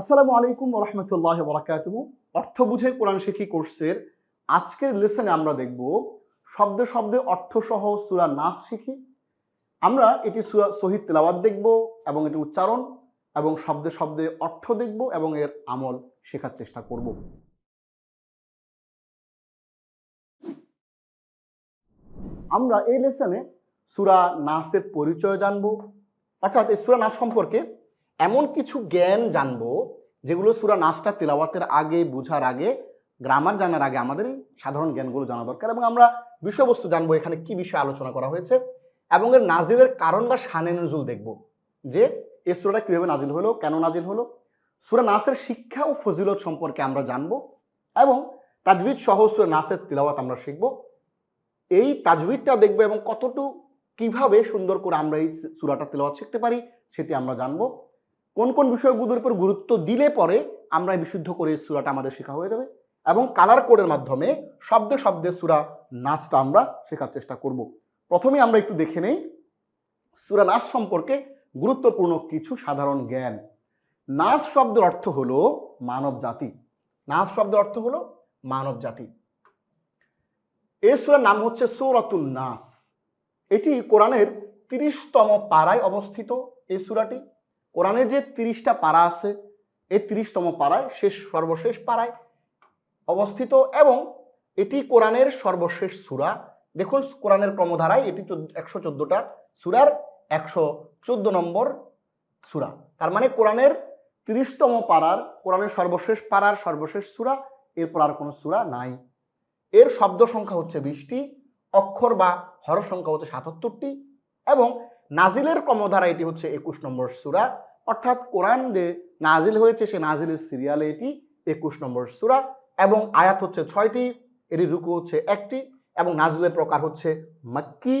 আসসালামু আলাইকুম রহমতুল্লাহ বরাকাত অর্থ বুঝে কোরআন শিখি কোর্সের আজকের লেসনে আমরা দেখব শব্দে শব্দে অর্থসহ সুরা নাচ শিখি। আমরা এটি সুরা শহীদ তেলাওয়াত দেখব এবং এটি উচ্চারণ এবং শব্দে শব্দে অর্থ দেখব এবং এর আমল শেখার চেষ্টা করব। আমরা এই লেসনে সুরা নাসের পরিচয় জানব। অর্থাৎ এই সুরা নাচ সম্পর্কে এমন কিছু জ্ঞান জানব, যেগুলো সুরা নাচটা তেলাওয়াতের আগে, বুঝার আগে, গ্রামার জানার আগে আমাদের সাধারণ জ্ঞানগুলো জানা দরকার এবং আমরা বিষয়বস্তু জানব এখানে কি বিষয়ে আলোচনা করা হয়েছে এবং এর নাজিলের কারণ বা শানে নজুল দেখব যে এই সুরাটা কীভাবে নাজিল হলো, কেন নাজিল হলো, সুরা নাসের শিক্ষা ও ফজিলত সম্পর্কে আমরা জানব এবং তাজবিদ সহ সুরা নাসের তিলাওয়াত আমরা শিখব। এই তাজবিদটা দেখব এবং কতটুকু, কীভাবে সুন্দর করে আমরা এই সুরাটা তেলাওয়াত শিখতে পারি সেটি আমরা জানব। কোন কোন বিষয়গুলোর উপর গুরুত্ব দিলে পরে আমরা বিশুদ্ধ করে সুরাটা আমাদের শেখা হয়ে যাবে এবং কালার কোডের মাধ্যমে শব্দে শব্দে সুরা নাচটা আমরা শেখার চেষ্টা করব। প্রথমে আমরা একটু দেখে নেই, সুরা নাচ সম্পর্কে গুরুত্বপূর্ণ কিছু সাধারণ জ্ঞান। নাচ শব্দের অর্থ হলো মানব জাতি। নাচ শব্দের অর্থ হলো মানব জাতি। এই সুরার নাম হচ্ছে সৌরাতুল নাস। এটি কোরআনের তিরিশতম পাড়ায় অবস্থিত এই সুরাটি। কোরআনের যে তিরিশটা পাড়া আছে, এই তিরিশতম পাড়ায় শেষ সর্বশেষ পাড়ায় অবস্থিত এবং এটি কোরআনের সর্বশেষ সুরা। দেখুন, কোরআনের ক্রমধারায় এটি একশো চোদ্দোটা সুরার একশো চোদ্দ নম্বর সুরা। তার মানে কোরআনের তিরিশতম পাড়ার কোরআনের সর্বশেষ পাড়ার সর্বশেষ সুরা, এরপর আর কোনো সুরা নাই। এর শব্দ সংখ্যা হচ্ছে বিশটি, অক্ষর বা হরফ সংখ্যা হচ্ছে সাতাত্তরটি এবং নাজিলের ক্রমধারা এটি হচ্ছে একুশ নম্বর সুরা। অর্থাৎ কোরআন যে নাজিল হয়েছে, সে নাজিলের সিরিয়ালে এটি একুশ নম্বর সুরা এবং আয়াত হচ্ছে ছয়টি, এটি রুকু হচ্ছে একটি এবং নাজিলের প্রকার হচ্ছে মাক্কি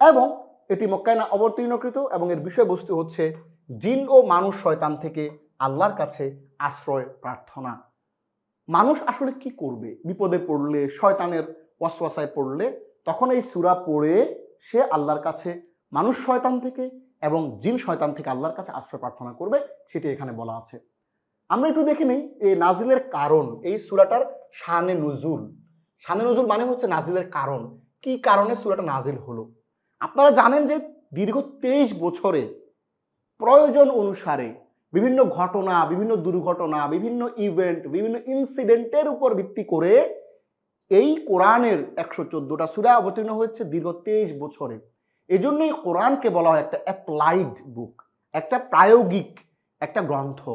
এবং এটি মক্কায়না অবতীর্ণকৃত এবং এর বিষয়বস্তু হচ্ছে জিন ও মানুষ শয়তান থেকে আল্লাহর কাছে আশ্রয় প্রার্থনা। মানুষ আসলে কি করবে? বিপদে পড়লে, শয়তানের ওয়াসওয়াসায় পড়লে, তখন এই সুরা পড়ে সে আল্লাহর কাছে মানুষ শয়তান থেকে এবং জিন শয়তান থেকে আল্লাহর কাছে আশ্রয় প্রার্থনা করবে, সেটি এখানে বলা আছে। আমরা একটু দেখে নিই এই নাজিলের কারণ, এই সুরাটার শানে নজুল। শানে নজুল মানে হচ্ছে নাজিলের কারণ। কি কারণে সুরাটা নাজিল হলো? আপনারা জানেন যে দীর্ঘ তেইশ বছরে প্রয়োজন অনুসারে বিভিন্ন ঘটনা, বিভিন্ন দুর্ঘটনা, বিভিন্ন ইভেন্ট বিভিন্ন ইনসিডেন্টের উপর ভিত্তি করে এই কোরআনের একশো চোদ্দোটা সুরা অবতীর্ণ হয়েছে দীর্ঘ তেইশ বছরে। এজন্যই কোরআনকে বলা হয় একটা অ্যাপ্লাইড বুক একটা প্রায়োগিক একটা গ্রন্থ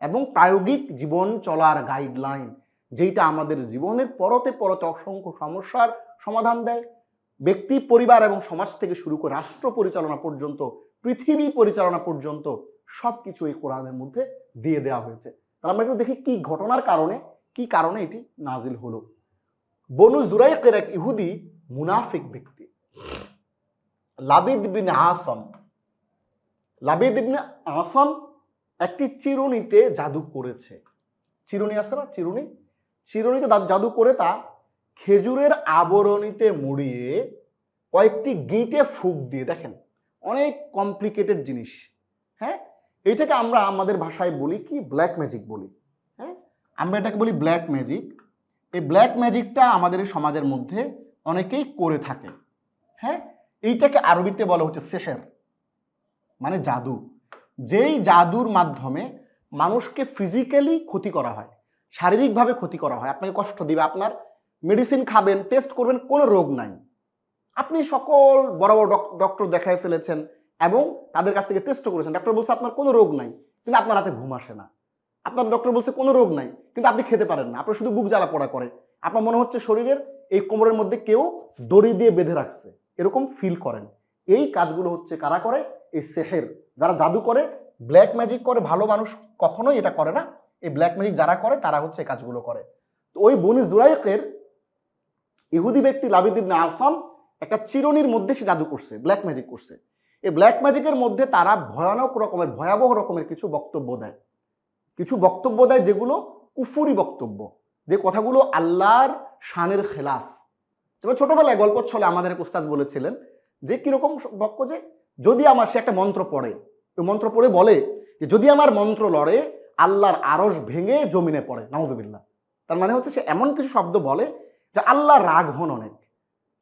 এবং প্রায়োগিক জীবন চলার গাইডলাইন যেইটা আমাদের জীবনের পরতে পরতে অসংখ্য সমস্যার সমাধান দেয়। ব্যক্তি, পরিবার এবং সমাজ থেকে শুরু করে রাষ্ট্র পরিচালনা পর্যন্ত, পৃথিবী পরিচালনা পর্যন্ত সব কিছু এই কোরআনের মধ্যে দিয়ে দেওয়া হয়েছে। তাহলে আমরা একটু দেখি কি ঘটনার কারণে, কি কারণে এটি নাজিল হলো। বনু জুরাইকের এক ইহুদি মুনাফিক ব্যক্তি। লাবিদ বিন আসম লাবিদ ইবনে আসম একটি চিরুনিতে জাদু করেছে। চিরুনি আছে না? চিরুনি? চিরুনিতে জাদু করে তা খেজুরের আবরণীতে মুড়িয়ে কয়েকটি গিঁটে ফুক দিয়ে, দেখেন, অনেক কমপ্লিকেটেড জিনিস। হ্যাঁ? এইটাকে আমরা আমাদের ভাষায় বলি কি? ব্ল্যাক ম্যাজিক বলি। হ্যাঁ? আমরা এটাকে বলি ব্ল্যাক ম্যাজিক এই ব্ল্যাক ম্যাজিকটা আমাদের সমাজের মধ্যে অনেকেই করে থাকে। হ্যাঁ? এইটাকে আরবিতে বলা হচ্ছে সেহের মানে জাদু। যেই জাদুর মাধ্যমে মানুষকে ফিজিক্যালি ক্ষতি করা হয়, শারীরিকভাবে ক্ষতি করা হয়, আপনাকে কষ্ট দিবে, আপনার মেডিসিন খাবেন টেস্ট করবেন, কোনো রোগ নাই। আপনি সকল বড় বড় ডক্টর দেখায় ফেলেছেন এবং তাদের কাছ থেকে টেস্টও করেছেন। ডক্টর বলছে, আপনার কোনো রোগ নাই। কিন্তু আপনার রাতে ঘুম আসে না। আপনার ডক্টর বলছে, কোনো রোগ নাই। কিন্তু আপনি খেতে পারেন না। আপনার শুধু বুক জ্বালা পড়া করে। আপনার মনে হচ্ছে শরীরের এই কোমরের মধ্যে কেউ দড়ি দিয়ে বেঁধে রাখছে। এরকম ফিল করেন। এই কাজগুলো হচ্ছে কারা করে? এই সেহের। যারা জাদু করে ব্ল্যাক ম্যাজিক করে, ভালো মানুষ কখনোই এটা করে না। এই ব্ল্যাক ম্যাজিক যারা করে, তারা হচ্ছে এই কাজগুলো করে। তো ওই বনি জুরাইকের ইহুদি ব্যক্তি লাবিদিন আসাম একটা চিরনির মধ্যে সে জাদু করছে ব্ল্যাক ম্যাজিক করছে। এই ব্ল্যাক ম্যাজিকের মধ্যে তারা ভয়ানক রকমের, ভয়াবহ রকমের কিছু বক্তব্য দেয়। কিছু বক্তব্য দেয় যেগুলো কুফুরি বক্তব্য। যে কথাগুলো আল্লাহর শানের খেলাফ। তবে ছোটবেলায় গল্প ছলে আমাদের এক উস্তাদ বলেছিলেন যে কীরকম বক্য যে, যদি আমার সে একটা মন্ত্র পড়ে, ওই মন্ত্র পড়ে বলে যে, যদি আমার মন্ত্র লড়ে, আল্লাহর আরস ভেঙে জমিনে পড়ে। নওয়াজবিল্লা তার মানে হচ্ছে সে এমন কিছু শব্দ বলে যে আল্লাহ রাগ হন অনেক।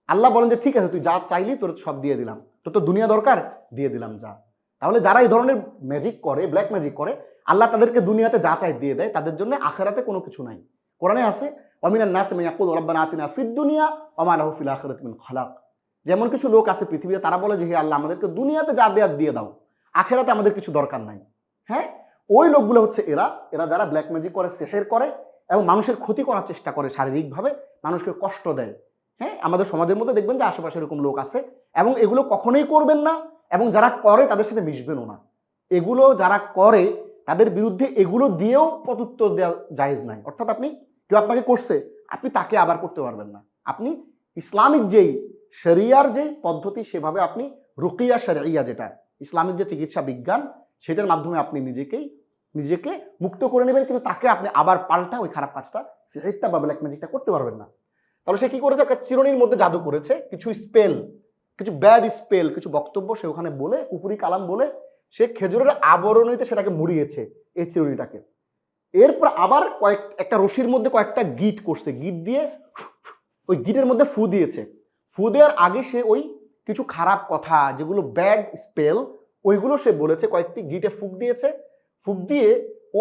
আল্লাহ বলেন যে, ঠিক আছে, তুই যা চাইলি, তোর সব দিয়ে দিলাম। তোর তো দুনিয়া দরকার, দিয়ে দিলাম, যা। তাহলে যারা এই ধরনের ম্যাজিক করে ব্ল্যাক ম্যাজিক করে, আল্লাহ তাদেরকে দুনিয়াতে যা চাই দিয়ে দেয়, তাদের জন্য আখেরাতে কোনো কিছু নাই। কোরআনে আছে অমিনান নাস ইয়াকুল রব্বানা আতিনা ফিদ দুনিয়া ওমা লাহু ফিল আখিরাতি মিন খালাক যেমন কিছু লোক আছে পৃথিবীতে, তারা বলে যে, হে আল্লাহ, আমাদেরকে দুনিয়াতে যা দেয়ার দিয়ে দাও, আখেরাতে আমাদের কিছু দরকার নাই। হ্যাঁ? ওই লোকগুলো হচ্ছে এরা এরা যারা ব্ল্যাক ম্যাজিক করে সেহের করে এবং মানুষের ক্ষতি করার চেষ্টা করে শারীরিকভাবে, মানুষকে কষ্ট দেয়। হ্যাঁ? আমাদের সমাজের মধ্যে দেখবেন যে আশেপাশে এরকম লোক আছে এবং এগুলো কখনোই করবেন না এবং যারা করে তাদের সাথে মিশবেনও না। এগুলো যারা করে, তাদের বিরুদ্ধে এগুলো দিয়েও প্রত্যুত্তর দেওয়া জায়েজ নাই। অর্থাৎ আপনি কেউ আপনাকে করছে, আপনি তাকে আবার করতে পারবেন না। আপনি ইসলামিক যেই শরিয়ার যে পদ্ধতি, সেভাবে আপনি রুকিয়া শরিয়া যেটা, ইসলামিক যে চিকিৎসা বিজ্ঞান, সেটার মাধ্যমে আপনি নিজেকেই, নিজেকে মুক্ত করে নেবেন, কিন্তু তাকে আপনি আবার পাল্টা ওই খারাপ কাজটা সিহেরটা বা ব্ল্যাক ম্যাজিকটা করতে পারবেন না। তাহলে সে কি করেছে? একটা চিরনির মধ্যে জাদু করেছে, কিছু স্পেল কিছু ব্যাড স্পেল কিছু বক্তব্য সে ওখানে বলে কুফুরি কালাম বলে, সে খেজুরের আবরণীতে সেটাকে মুড়িয়েছে, এই চিরুনিটাকে। এরপর আবার কয়েক, একটা রশির মধ্যে কয়েকটা গিট করছে। গিট দিয়ে ওই গিটের মধ্যে ফু দিয়েছে। ফু দেওয়ার আগে সে ওই কিছু খারাপ কথা, যেগুলো ব্যাড স্পেল, ওইগুলো সে বলেছে। কয়েকটি গিটে ফুক দিয়েছে। ফুক দিয়ে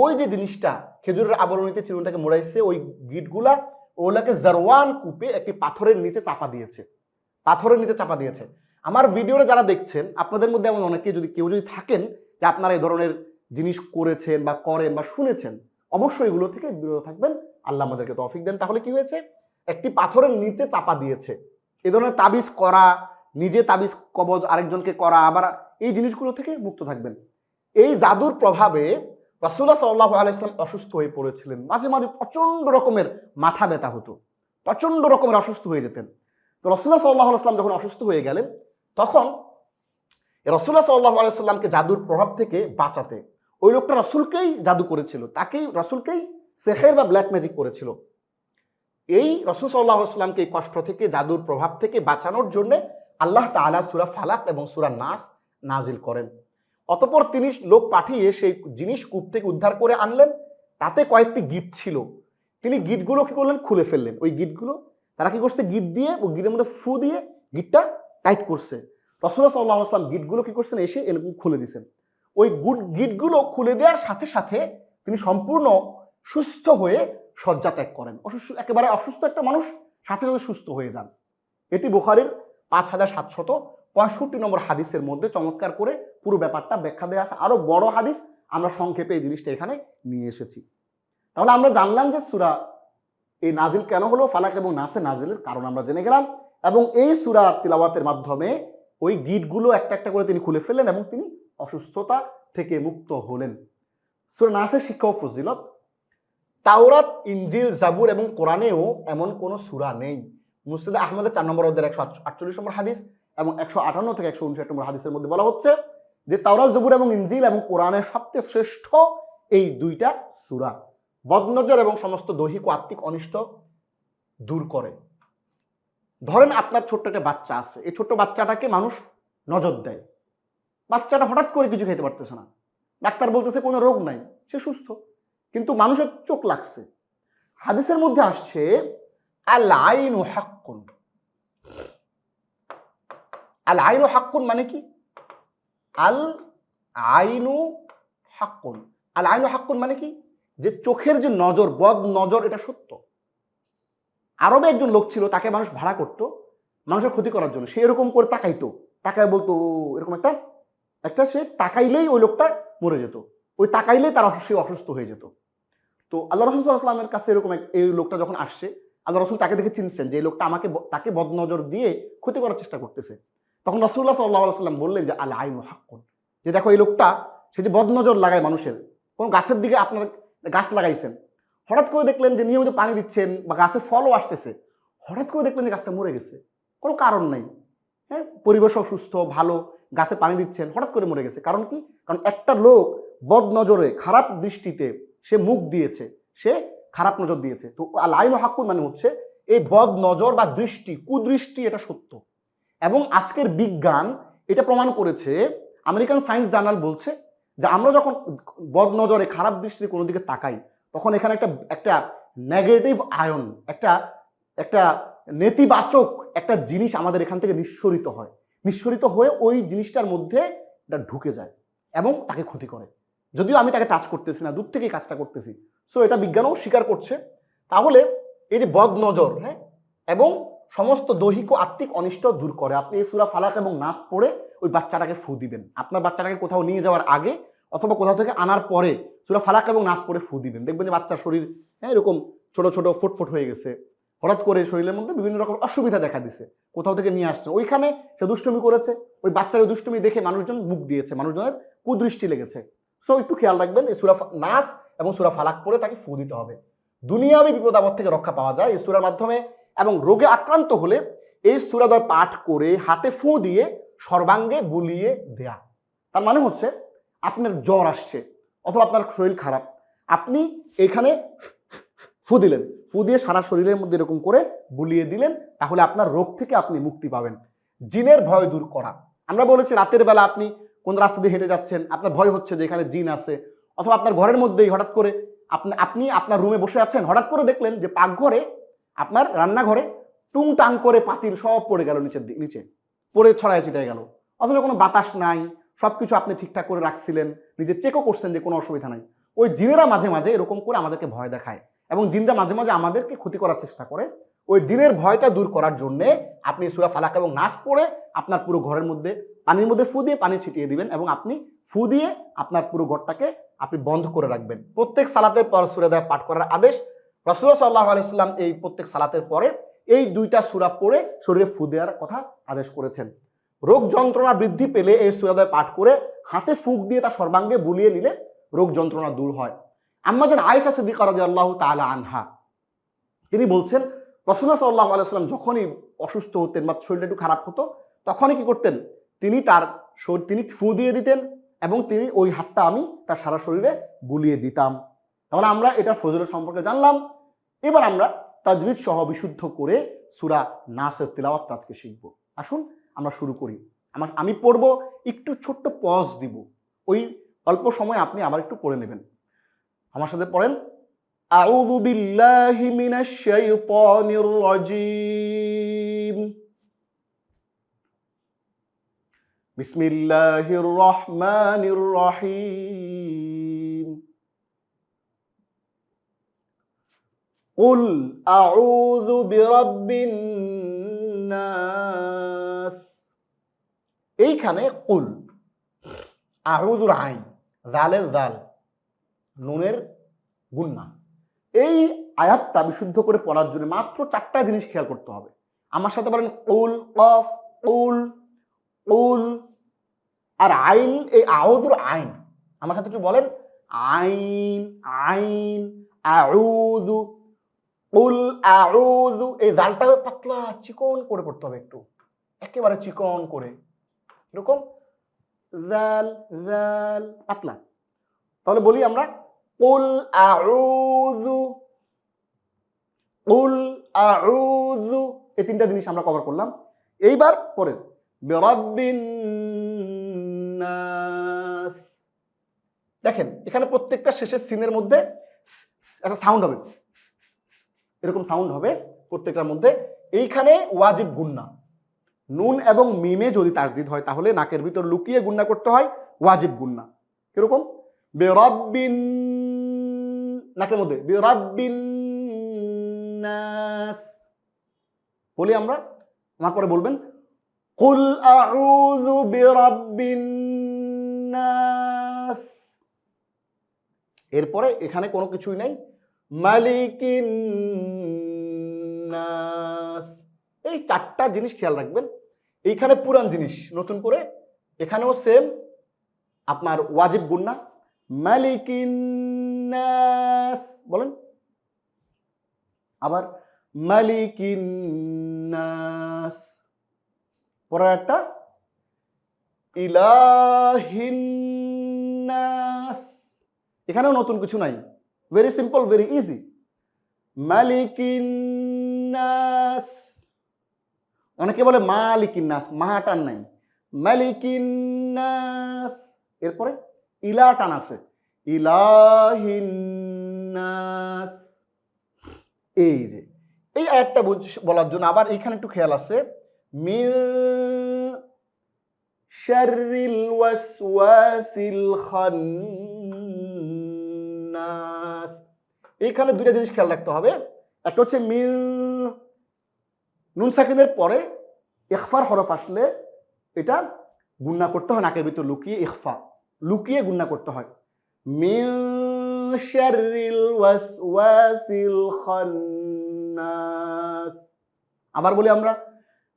ওই যে জিনিসটা, খেজুরের আবরণীতে চিরুনিটাকে মোড়াইছে, ওই গিটগুলা, ওগুলাকে জারওয়ান কূপে একটি পাথরের নিচে চাপা দিয়েছে। পাথরের নিচে চাপা দিয়েছে। আমার ভিডিওটা যারা দেখছেন, আপনাদের মধ্যে এমন অনেকে যদি, কেউ যদি থাকেন যে আপনারা এই ধরনের জিনিস করেছেন বা করেন বা শুনেছেন অবশ্যই এগুলো থেকে বিরত থাকবেন। আল্লাহ আমাদেরকে তৌফিক দেন। তাহলে কি হয়েছে? একটি পাথরের নিচে চাপা দিয়েছে। এ ধরনের তাবিজ করা, নিজে তাবিজ কবজ আরেকজনকে করা, আবার এই জিনিসগুলো থেকে মুক্ত থাকবেন। এই জাদুর প্রভাবে রাসুল্লাহ সাল্লাহ আলাইসলাম অসুস্থ হয়ে পড়েছিলেন। মাঝে মাঝে প্রচণ্ড রকমের মাথা ব্যথা হতো। প্রচণ্ড রকমের অসুস্থ হয়ে যেতেন। তো রসুল্লাহ সাল্লাহ আলাইসলাম যখন অসুস্থ হয়ে গেলেন, তখন রসুল্লাহ সাল্লাহ আলাইসাল্লামকে জাদুর প্রভাব থেকে বাঁচাতে ওই লোকটা রসুলকেই জাদু করেছিল, তাকেই রসুলকেই সেহের বা ব্ল্যাক ম্যাজিক করেছিল। এই রসুল সাল্লাহ সাল্লামকে এই কষ্ট থেকে, জাদুর প্রভাব থেকে বাঁচানোর জন্য আল্লাহ তালা সুরা ফালাক এবং সুরা নাস নাজিল করেন। অতপর তিনি লোক পাঠিয়ে সেই জিনিস কূপ থেকে উদ্ধার করে আনলেন, তাতে কয়েকটি গিট ছিল। তিনি গিটগুলো কি করলেন? খুলে ফেললেন। ওই গিটগুলো তারা কি করছে? গিট দিয়ে ওই গিটের মধ্যে ফু দিয়ে গিটটা টাইট করছে। রসুল্লাহ সাল্লাহ আসলাম গিটগুলো কি করছেন? এসে এরকম খুলে দিয়েছেন ওই গুড গিটগুলো খুলে দেওয়ার সাথে সাথে তিনি সম্পূর্ণ সুস্থ হয়ে শয্যা ত্যাগ করেন। অসুস্থ, একেবারে অসুস্থ একটা মানুষ, সাথে সাথে সুস্থ হয়ে যান। এটি বুখারির পাঁচ হাজার সাতশত পঁয়ষট্টি নম্বর হাদিসের মধ্যে চমৎকার করে পুরো ব্যাপারটা ব্যাখ্যা দেওয়া আছে। আরও বড় হাদিস আমরা সংক্ষেপে এই জিনিসটা এখানে নিয়ে এসেছি। তাহলে আমরা জানলাম যে সুরা এই নাজিল কেন হলো, ফালাক এবং নাসে নাজিলের কারণ আমরা জেনে গেলাম এবং এই সুরা তিলাওয়াতের মাধ্যমে ওই গিটগুলো একটা একটা করে তিনি খুলে ফেললেন এবং তিনি অসুস্থতা থেকে মুক্ত হলেন। সুরা নাসের শিক্ষা ও ফজিলত। তাওরাত ইঞ্জিল জাবুর এবং কোরআনেও এমন কোনো সুরা নেই। মুসলিদ আহমদের চার নম্বর অধ্যায়ের একশো আটচল্লিশ নম্বর হাদিস এবং একশো আটান্ন থেকে একশো উনষাট নম্বর হাদিসের মধ্যে বলা হচ্ছে যে তাওরাত, জবুর এবং ইঞ্জিল এবং কোরআনের সবচেয়ে শ্রেষ্ঠ এই দুইটা সুরা বদনজর এবং সমস্ত দৈহিক ও আত্মিক অনিষ্ট দূর করে। ধরেন আপনার ছোট্ট একটা বাচ্চা আছে। এই ছোট্ট বাচ্চাটাকে মানুষ নজর দেয়। বাচ্চাটা হঠাৎ করে কিছু খেতে পারতেছে না। ডাক্তার বলতেছে কোনো রোগ নাই, সে সুস্থ। কিন্তু মানুষের চোখ লাগছে। হাদিসের মধ্যে আসছে আল আইনু হাক্কুন। আল আইন ও হাক্কুন মানে কি? আল আইনু হাক্কুন। আল আইনু হাক্কুন মানে কি? যে চোখের যে নজর, বদ নজর, এটা সত্য। আরবে একজন লোক ছিল, তাকে মানুষ ভাড়া করত, মানুষের ক্ষতি করার জন্য। সে এরকম করে তাকাইতো। তাকায় বলতো এরকম একটা একটা সে তাকাইলেই ওই লোকটা মরে যেত। ওই তাকাইলেই তার সে অসুস্থ হয়ে যেত। তো আল্লাহ রসুল সাল্লামের কাছে এরকম এক- এই লোকটা যখন আসছে, আল্লাহ রসুল তাকে দেখে চিনছেন যে এই লোকটা আমাকে তাকে বদনজর দিয়ে ক্ষতি করার চেষ্টা করতেছে। তখন রসুল্লাহ সাল্লাহ সাল্লাম বললেন যে, আল আইন হাক্কুন। যে দেখো এই লোকটা, সে যে বদনজর লাগায় মানুষের, কোন গাছের দিকে আপনার গাছ লাগাইছেন, হঠাৎ করে দেখলেন যে নিয়মিত পানি দিচ্ছেন বা গাছের ফলও আসতেছে, হঠাৎ করে দেখলেন যে গাছটা মরে গেছে। কোনো কারণ নাই। হ্যাঁ? পরিবেশ অসুস্থ, ভালো গাছে পানি দিচ্ছেন, হঠাৎ করে মরে গেছে। কারণ কি? কারণ একটা লোক বদ নজরে খারাপ দৃষ্টিতে সে মুখ দিয়েছে, সে খারাপ নজর দিয়েছে। তো লাইন হাক্কুন মানে হচ্ছে এই বদ নজর বা দৃষ্টি, কুদৃষ্টি এটা সত্য। এবং আজকের বিজ্ঞান এটা প্রমাণ করেছে, আমেরিকান সায়েন্স জার্নাল বলছে যে আমরা যখন বদ নজরে খারাপ দৃষ্টিতে কোনো দিকে তাকাই, তখন এখানে একটা একটা নেগেটিভ আয়ন একটা একটা নেতিবাচক একটা জিনিস আমাদের এখান থেকে নিঃসরিত হয়। নিঃসরিত হয়ে ওই জিনিসটার মধ্যে এটা ঢুকে যায় এবং তাকে ক্ষতি করে। যদিও আমি তাকে টাচ করতেছি না, দূর থেকেই কাজটা করতেছি। সো এটা বিজ্ঞানও স্বীকার করছে। তাহলে এই যে বদ নজর হ্যাঁ? এবং সমস্ত দৈহিক ও আত্মিক অনিষ্ট দূর করে। আপনি এই সুরা ফালাক এবং নাচ পড়ে ওই বাচ্চাটাকে ফু দিবেন। আপনার বাচ্চাটাকে কোথাও নিয়ে যাওয়ার আগে অথবা কোথাও থেকে আনার পরে সুরা ফালাক এবং নাচ পড়ে ফু দিবেন। দেখবেন যে বাচ্চার শরীর হ্যাঁ এরকম ছোট ছোট ফুটফুট হয়ে গেছে। হঠাৎ করে শরীরের মধ্যে বিভিন্ন রকম অসুবিধা দেখা দিছে। কোথাও থেকে নিয়ে আসছে। ওইখানে সে দুষ্টুমি করেছে। ওই বাচ্চার ওই দুষ্টুমি দেখে মানুষজন মুখ দিয়েছে। মানুষজনের কুদৃষ্টি লেগেছে। সো একটু খেয়াল রাখবেন, এই সুরা নাস এবং সুরা ফালাক পরে তাকে ফু দিতে হবে। দুনিয়াবি বিপদ আপদ থেকে রক্ষা পাওয়া যায় এই সুরার মাধ্যমে এবং রোগে আক্রান্ত হলে এই সুরাদয় পাঠ করে হাতে ফু দিয়ে সর্বাঙ্গে বুলিয়ে দেয়া। তার মানে হচ্ছে আপনার জ্বর আসছে অথবা আপনার শরীর খারাপ। আপনি এখানে ফু দিলেন। ফু দিয়ে সারা শরীরের মধ্যে এরকম করে বুলিয়ে দিলেন, তাহলে আপনার রোগ থেকে আপনি মুক্তি পাবেন। জিনের ভয় দূর করা। আমরা বলেছি রাতের বেলা আপনি কোন রাস্তা দিয়ে হেঁটে যাচ্ছেন, আপনার ভয় হচ্ছে যে এখানে জিন আছে, অথবা আপনার ঘরের মধ্যেই হঠাৎ করে আপনি আপনি আপনার রুমে বসে আছেন, হঠাৎ করে দেখলেন যে পাকঘরে আপনার রান্নাঘরে টুং টাং করে পাতিল সব পড়ে গেল নিচের নিচে। পড়ে ছড়ায় ছিটায় গেল। অথবা কোনো বাতাস নাই সব কিছু আপনি ঠিকঠাক করে রাখছিলেন, নিজে চেকও করছেন যে কোনো অসুবিধা নাই। ওই জিনেরা মাঝে মাঝে এরকম করে আমাদেরকে ভয় দেখায়। এবং জিনরা মাঝে মাঝে আমাদেরকে ক্ষতি করার চেষ্টা করে। ওই জিনের ভয়টা দূর করার জন্যে আপনি সুরা ফালাক এবং নাচ পড়ে আপনার পুরো ঘরের মধ্যে পানির মধ্যে ফু দিয়ে পানি ছিটিয়ে দিবেন এবং আপনি ফু দিয়ে আপনার পুরো ঘরটাকে আপনি বন্ধ করে রাখবেন। প্রত্যেক সালাতের পর সুরা দেয় পাঠ করার আদেশ রসুল সাল্লাহ আলাইসাল্লাম এই প্রত্যেক সালাতের পরে এই দুইটা সুরা পড়ে শরীরে ফু দেওয়ার কথা আদেশ করেছেন। রোগ যন্ত্রণা বৃদ্ধি পেলে এই সুরাদয় পাঠ করে হাতে ফুঁক দিয়ে তা সর্বাঙ্গে বুলিয়ে নিলে রোগ যন্ত্রণা দূর হয়। আম্মা যেন আয়েশা সিদ্দিকা রাদিয়াল্লাহু তাআলা আনহা। তিনি বলছেন, রসুল্লাহ সাল্লাহ আলাইসাল্লাম যখনই অসুস্থ হতেন বা শরীরটা একটু খারাপ হতো, তখনই কি করতেন? তিনি তার তিনি ফু দিয়ে দিতেন এবং তিনি ওই হাতটা আমি তার সারা শরীরে বুলিয়ে দিতাম। তাহলে আমরা এটা ফজলের সম্পর্কে জানলাম। এবার আমরা তাজবিদ সহ বিশুদ্ধ করে সুরা নাসের তিলাওয়াত আজকে শিখব। আসুন আমরা শুরু করি। আমার, আমি পড়ব, একটু ছোট্ট পজ দিব। ওই অল্প সময় আপনি আবার একটু পড়ে নেবেন। আমার সাথে পড়েন أعوذ بالله من الشيطان الرجيم بسم الله الرحمن الرحيم قل أعوذ برب الناس এইখানে কুল আহুদুর আইন জালের জাল নুনের গুন্না। এই আয়াতটা বিশুদ্ধ করে পড়ার জন্য মাত্র চারটা জিনিস খেয়াল করতে হবে। আমার সাথে বলেন উল অফ উল উল আর আইন, এই আউদুর আইন। আমার সাথে একটু বলেন, আইন আইন, আউযু, উল, আউযু, এই জালটা পাতলা চিকন করে পড়তে হবে একটু। একেবারে চিকন করে। এরকম জাল জাল, পাতলা। তাহলে বলি আমরা উল আউযু উল আউযু এই তিনটা জিনিস আমরা কভার করলাম। এইবার পরের বিরাব্বিন দেখেন, এখানে প্রত্যেকটা শেষের সিনের মধ্যে একটা সাউন্ড হবে এরকম সাউন্ড হবে প্রত্যেকটার মধ্যে। এইখানে ওয়াজিব গুন্না। নুন এবং মিমে যদি তাসদিদ হয়, তাহলে নাকের ভিতর লুকিয়ে গুন্না করতে হয়, ওয়াজিব গুন্না। কীরকম? বেরব্বিন নাকের মধ্যে। বলি আমরা আমার পরে বলবেন, কুল এরপরে এখানে কোনো কিছুই নাই। মালিকিন এই চারটা জিনিস খেয়াল রাখবেন। এইখানে পুরান জিনিস নতুন করে। এখানেও সেম আপনার ওয়াজিব গুন্না মালিকিন নাস। বলেন। আবার মালিকিন নাস। পরের একটা ইলাহিন নাস। এখানেও নতুন কিছু নাই। ভেরি সিম্পল ভেরি ইজি মালিকিন নাস। অনেকে বলে মালিকিন নাস, মাহাটার নাই। মালিকিন নাস। এরপরে? ইলা টান আছে। ইলাহিনাস এই যে, এই আয়াতটা বলার জন্য আবার এখানে একটু খেয়াল আছে। মিন শাররিল ওয়াসওয়াসিল খান্নাস। এইখানে দুইটা জিনিস খেয়াল রাখতে হবে। একটা হচ্ছে মিল নুন সাকিনের পরে ইখফার হরফ আসলে এটা গুন্না করতে হয় নাকের ভিতর লুকিয়ে ইখফা। লুকিয়ে গুন্না করতে হয়। মিল শাররিল ওয়াসওয়াসিল খান্নাস। আবার বলি আমরা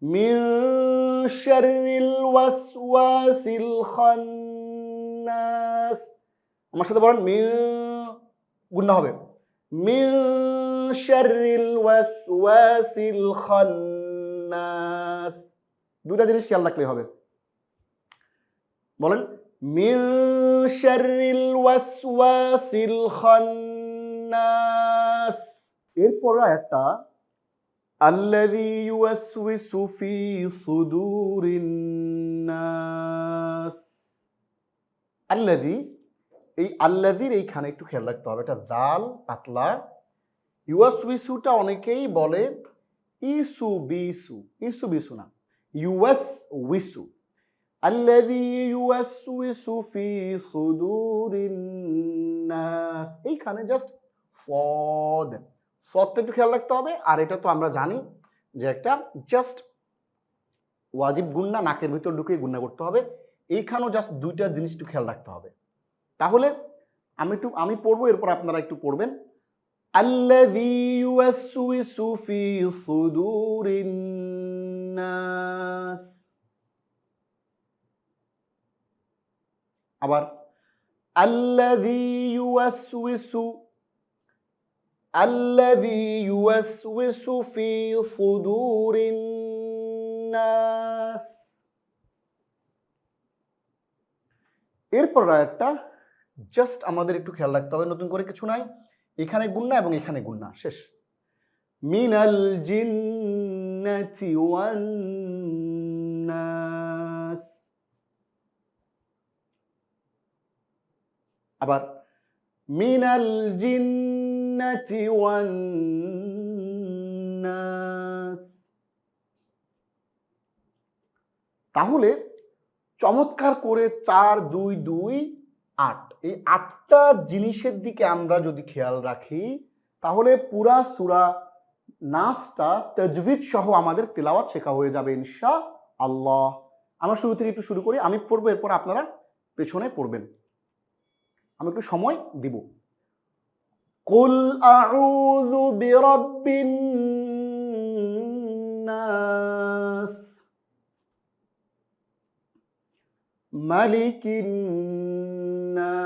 মিল শাররিল ওয়াসওয়াসিল খান্নাস। আমার সাথে বলেন মিল গুন্না হবে। মিন শাররিল ওয়াসওয়াসিল খান্নাস। দুটা জিনিস খেয়াল রাখলে হবে। বলেন মিন শাররিল ওয়াসওয়াসিল খান্নাস। এরপর একটা আল্লাযী ইউওয়াসওয়িসু ফি সুদুরিন নাস। আল্লাযী, এই আল্লাদির এইখানে একটু খেয়াল রাখতে হবে, এটা জাল, পাতলা। ইউএস উইসুটা অনেকেই বলে ইসু বিসু ইসু বিসু না ইউএস উইসু আল্লাদি ইউএস উইসু ফি সুদুরিন নাস এইখানে জাস্ট সদ সদটা একটু খেয়াল রাখতে হবে। আর এটা তো আমরা জানি যে একটা জাস্ট ওয়াজিব গুন্না নাকের ভিতর ঢুকিয়ে গুন্না করতে হবে। এইখানেও জাস্ট দুইটা জিনিস একটু খেয়াল রাখতে হবে। তাহলে আমি একটু, আমি পড়ব, এরপর আপনারা একটু পড়বেন। আল্লাযী ইউওয়াসওয়িসু ফি সুদুরিন নাস আবার এরপর একটা জাস্ট আমাদের একটু খেয়াল রাখতে হবে, নতুন করে কিছু নাই। এখানে গুন্না এবং এখানে গুন্না, শেষ। মিনাল জিন্নাতি ওয়ান নাস আবার মিনাল জিন্নাতি ওয়ান নাস। তাহলে চমৎকার করে চার, দুই দুই, আট। এই আটটা জিনিসের দিকে আমরা যদি খেয়াল রাখি, তাহলে পুরা সুরা নাচটা তজবিদ সহ আমাদের তেলাওয়াত শেখা হয়ে যাবে ইনশা আল্লাহ আমরা শুরু থেকে একটু শুরু করি, আমি পড়ব, এরপর আপনারা পেছনে পড়বেন। আমি একটু সময় দিব কুল আউযু বিরাব্বিন নাস ملك الناس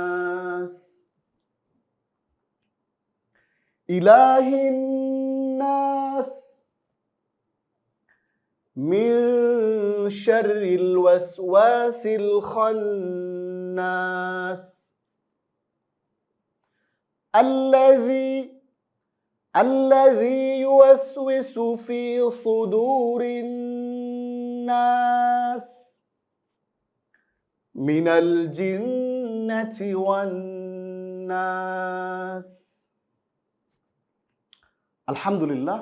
إله الناس من شر الوسواس الخناس الذي الذي يوسوس في صدور الناس من الجنة والناس আলহামদুলিল্লাহ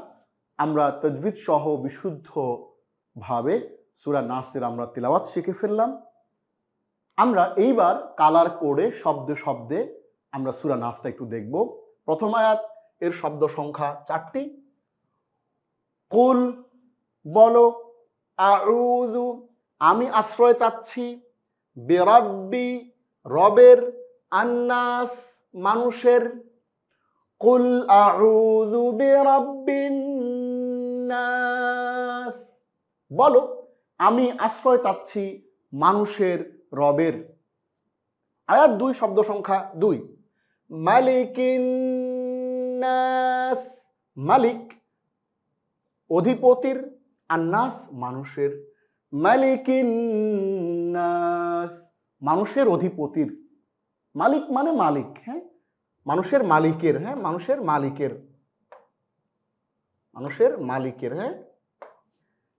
আমরা তজবিদ সহ বিশুদ্ধভাবে সুরা নাসের আমরা তিলাওয়াত শিখে ফেললাম আমরা এইবার কালার কোডে শব্দে শব্দে আমরা সুরা নাসটা একটু দেখব। প্রথম আয়াত, এর শব্দ সংখ্যা চারটি। কুল, বলো আমি আশ্রয় চাচ্ছি বেরাব্বি রবের আন্নাস মানুষের। কুল, আউযু নাস। বলো, আমি আশ্রয় চাচ্ছি মানুষের রবের। আয়াত দুই, শব্দ সংখ্যা দুই। মালিকিন নাস মালিক, অধিপতির আন্নাস মানুষের। মালিকিন নাস মানুষের অধিপতির। মালিক মানে মালিক হ্যাঁ? মানুষের মালিকের হ্যাঁ? মানুষের মালিকের। মানুষের মালিকের হ্যাঁ?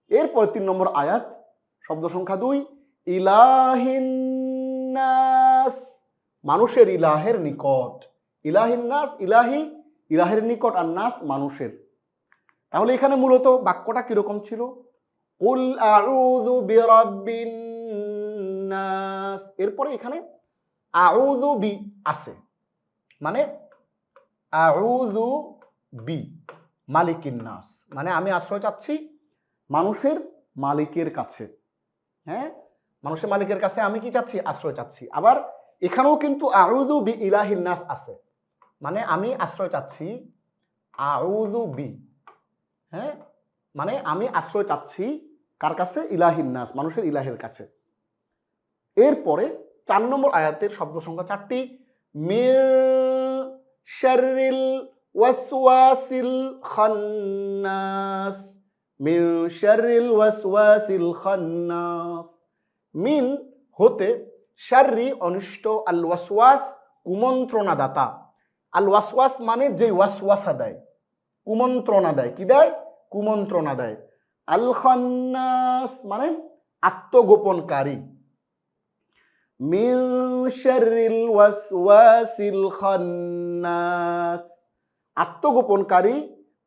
এরপর তিন নম্বর আয়াত, শব্দ সংখ্যা দুই ইলাহিন নাস মানুষের ইলাহের নিকট। ইলাহিন নাস, ইলাহি, ইলাহের নিকট আর নাস মানুষের। তাহলে এখানে মূলত বাক্যটা কীরকম ছিল? কুল আউযু নাস। এরপরে এখানে আউযু বি আছে। মানে আউযু বি, মালিকিন নাস। মানে আমি আশ্রয় চাচ্ছি মানুষের মালিকের কাছে। হ্যাঁ? মানুষের মালিকের কাছে আমি কি চাচ্ছি? আশ্রয় চাচ্ছি। আবার এখানেও কিন্তু আউযু বি ইলাহিন নাস আছে। মানে আমি আশ্রয় চাচ্ছি, আউযু বি। হ্যাঁ? মানে আমি আশ্রয় চাচ্ছি কার কাছে? ইলাহিন নাস, মানুষের ইলাহের কাছে। এরপরে চার নম্বর আয়াতের শব্দ সংখ্যা চারটি, মিল ওয়াসওয়াসিল খান্নাস। মিন শাররিল ওয়াসওয়াসিল খান্নাস। মিন হতে শাররি অনিষ্ট আল ওয়াসওয়াস কুমন্ত্রণা দাতা আল ওয়াসওয়াস মানে যে ওয়াসওয়াসা দেয়, কুমন্ত্রণা দেয়। কি দেয়? কুমন্ত্রণা দেয়। আল খান্নাস মানে আত্মগোপনকারী। মিল শাররিল ওয়াসওয়াসিল খান্নাস। আত্মগোপনকারী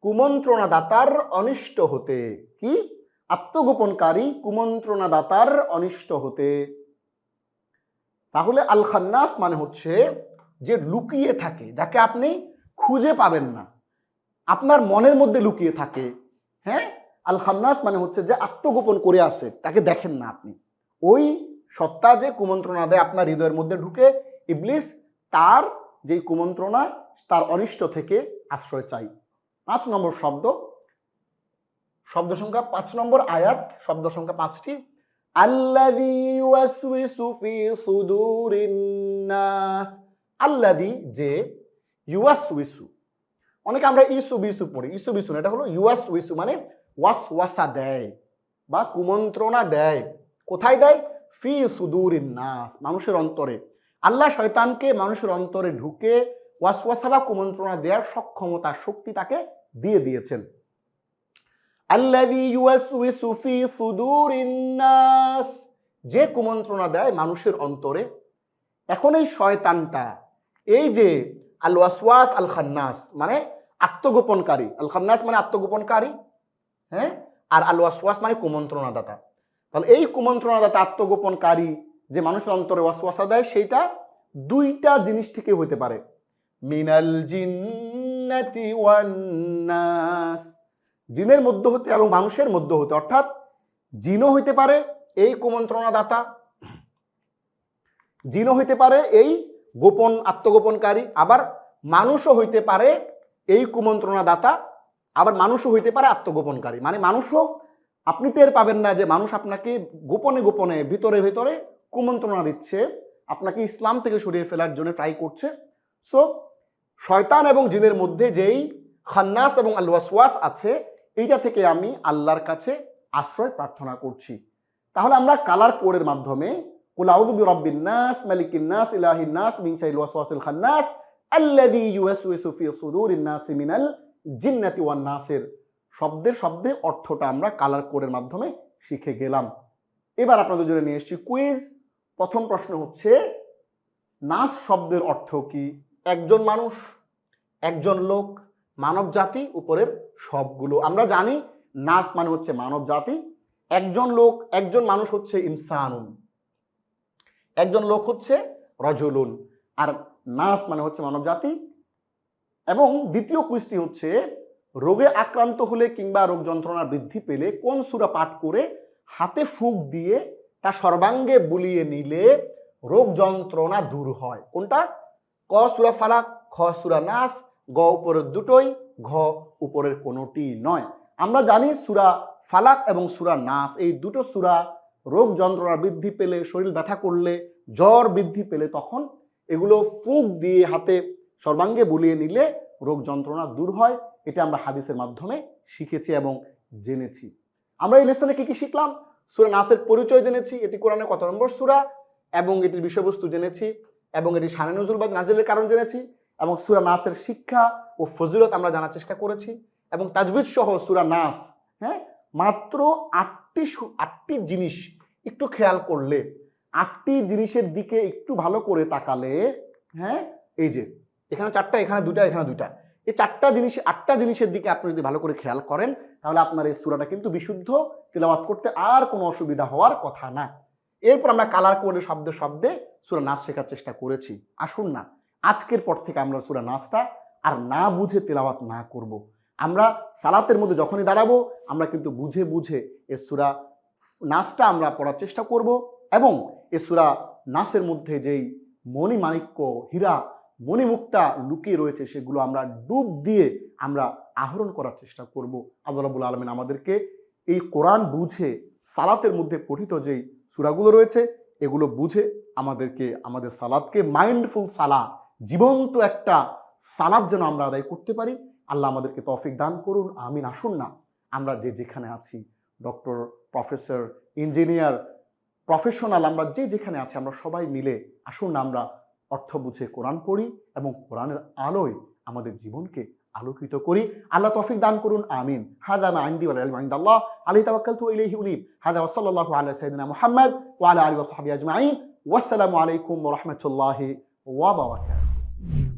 কুমন্ত্রণা দাতার অনিষ্ট হতে। কি? আত্মগোপনকারী কুমন্ত্রণা দাতার অনিষ্ট হতে। তাহলে আল খান্নাস মানে হচ্ছে যে লুকিয়ে থাকে, যাকে আপনি খুঁজে পাবেন না। আপনার মনের মধ্যে লুকিয়ে থাকে হ্যাঁ? আল খান্নাস মানে হচ্ছে যে আত্মগোপন করে আসে, তাকে দেখেন না আপনি। ওই সত্তা যে কুমন্ত্রণা দেয় আপনার হৃদয়ের মধ্যে ঢুকে, ইবলিস তার যে কুমন্ত্রণা, তার অনিষ্ট থেকে আশ্রয় চাই। পাঁচ নম্বর শব্দ। শব্দ সংখ্যা পাঁচ নম্বর আয়াত, শব্দ সংখ্যা পাঁচটি। আল্লাদি ইউয়াসউইসু ফি সুদুরিন নাস। আল্লাদি যে ইউয়াসউইসু অনেকে আমরা ইসু বিসু পড়ি। ইসু বিসু এটা হলো ইউয়াসউইসু মানে ওয়াস ওয়াসা দেয় বা কুমন্ত্রণা দেয়। কোথায় দেয়? ফি সুদুরিন নাস, মানুষের অন্তরে। আল্লাহ শয়তানকে মানুষের অন্তরে ঢুকে ওয়াসওয়াসা বা কুমন্ত্রণা দেওয়ার সক্ষমতা, শক্তি তাকে দিয়ে দিয়েছেন। আল্লাযী ইউওয়াসউইসু ফি সুদুরিন নাস। যে কুমন্ত্রণা দেয় মানুষের অন্তরে, এখন এই শয়তানটা, এই যে আল ওয়াসওয়াস আল খান্নাস মানে আত্মগোপনকারী। আল খান্নাস মানে আত্মগোপনকারী হ্যাঁ? আর আল ওয়াসওয়াস মানে কুমন্ত্রণাদাতা। তাহলে এই কুমন্ত্রণাদাতা, আত্মগোপনকারী যে মানুষের অন্তরে ওয়াসওয়াসা দেয়, সেইটা দুইটা জিনিস থেকে হতে পারে। মিনাল জিন্নাতি ওয়ান নাস জিনের মধ্য হতে এবং মানুষের মধ্য হতে। অর্থাৎ জিনও হইতে পারে এই কুমন্ত্রণাদাতা, জিনও হইতে পারে এই গোপন আত্মগোপনকারী, আবার মানুষও হইতে পারে এই কুমন্ত্রণাদাতা, আবার মানুষও হইতে পারে আত্মগোপনকারী। মানে মানুষও আপনি টের পাবেন না যে মানুষ আপনাকে গোপনে গোপনে, ভিতরে ভিতরে কুমন্ত্রণা দিচ্ছে, আপনাকে ইসলাম থেকে সরিয়ে ফেলার জন্য ট্রাই করছে। সো শয়তান এবং জিনের মধ্যে যেই খান্নাস এবং আল ওয়াসওয়াস আছে এইটা থেকে আমি আল্লাহর কাছে আশ্রয় প্রার্থনা করছি। তাহলে আমরা কালার কোডের মাধ্যমে বিরাব্বিন নাস নাসের। শব্দের শব্দে অর্থটা আমরা কালার কোডের মাধ্যমে শিখে গেলাম। এবার আপনাদের জন্য নিয়ে এসেছি কুইজ। প্রথম প্রশ্ন হচ্ছে, নাস শব্দের অর্থ কি? একজন মানুষ, একজন লোক মানব জাতি উপরের সবগুলো। আমরা জানি নাস মানে হচ্ছে মানব জাতি একজন লোক, একজন মানুষ হচ্ছে ইনসানুন। একজন লোক হচ্ছে রজলুন। আর নাস মানে হচ্ছে মানব জাতি এবং দ্বিতীয় কুইজটি হচ্ছে রোগে আক্রান্ত হলে কিংবা রোগ যন্ত্রণা বৃদ্ধি পেলে কোন সুরা পাঠ করে হাতে ফুক দিয়ে তা সর্বাঙ্গে বুলিয়ে নিলে রোগ যন্ত্রণা দূর হয়। কোনটা? ক সুরা ফালাক, খ সুরা নাস গ উপরের দুটোই, ঘ উপরের কোনোটি নয়। আমরা জানি সুরা ফালাক এবং সুরা নাস, এই দুটো সুরা রোগ যন্ত্রণা বৃদ্ধি পেলে, শরীর ব্যথা করলে, জ্বর বৃদ্ধি পেলে তখন এগুলো ফুক দিয়ে হাতে সর্বাঙ্গে বুলিয়ে নিলে রোগ যন্ত্রণা দূর হয়। এটা আমরা হাদিসের মাধ্যমে শিখেছি এবং জেনেছি। আমরা এই লেসনে কি কি শিখলাম? সুরা নাসের পরিচয় জেনেছি, এটি কোরআনের কত নম্বর সুরা, এবং এটির বিষয়বস্তু জেনেছি, এবং এটি শানে নজরুল বা নাজিলের কারণ জেনেছি এবং সুরা নাসের শিক্ষা ও ফজিলত আমরা জানার চেষ্টা করেছি এবং তাজবিদ সহ সুরা নাস হ্যাঁ? মাত্র আটটি আটটি জিনিস একটু খেয়াল করলে, আটটি জিনিসের দিকে একটু ভালো করে তাকালে হ্যাঁ? এই যে, এখানে চারটা, এখানে দুইটা এখানে দুইটা। এই চারটা জিনিস, আটটা জিনিসের দিকে আপনি যদি ভালো করে খেয়াল করেন, তাহলে আপনার এই সুরাটা কিন্তু বিশুদ্ধ, তেলাওয়াত করতে আর কোনো অসুবিধা হওয়ার কথা না। এরপর আমরা কালার কোডে শব্দে শব্দে সুরা নাচ শেখার চেষ্টা করেছি। আসুন না। আজকের পর থেকে আমরা সুরা নাচটা আর না বুঝে তেলাওয়াত না করব। আমরা সালাতের মধ্যে যখনই দাঁড়াবো, আমরা কিন্তু বুঝে বুঝে এ সুরা নাচটা আমরা পড়ার চেষ্টা করব এবং এ সুরা নাচের মধ্যে যেই মণিমাণিক্য, হীরা, মণিমুক্তা লুকিয়ে রয়েছে, সেগুলো আমরা ডুব দিয়ে আমরা আহরণ করার চেষ্টা করব আল্লাহ রাবুল আলমিন আমাদেরকে এই কোরআন বুঝে, সালাতের মধ্যে পঠিত যেই সুরাগুলো রয়েছে, এগুলো বুঝে আমাদেরকে, আমাদের সালাদকে মাইন্ডফুল সালা জীবন্ত একটা সালাদ যেন আমরা আদায় করতে পারি। আল্লাহ আমাদেরকে তৌফিক দান করুন, আমিন। আসুন না, আমরা যে যেখানে আছি, ডক্টর, প্রফেসর, ইঞ্জিনিয়ার, প্রফেশনাল, আমরা যে যেখানে আছি, আমরা সবাই মিলে আসুন না, আমরা অর্থ বুঝে কোরআন পড়ি এবং কোরআনের আলোয় আমাদের জীবনকে আলোকিত করি। আল্লাহ তৌফিক দান করুন, আমিন। হাদা মা আইন্দি ইলমু ইনদাল্লাহ, আলাইহি তাওয়াক্কালতু ইলাইহি উনীব। হাদা ওয়া সাল্লাল্লাহু আলা সাইয়্যিদিনা মুহাম্মদ ওয়া আলা আলিহি ওয়া সাহবিহি আজমাইন। ওয়াসসালামু আলাইকুম ওয়া রাহমাতুল্লাহি ওয়া বারাকাতুহু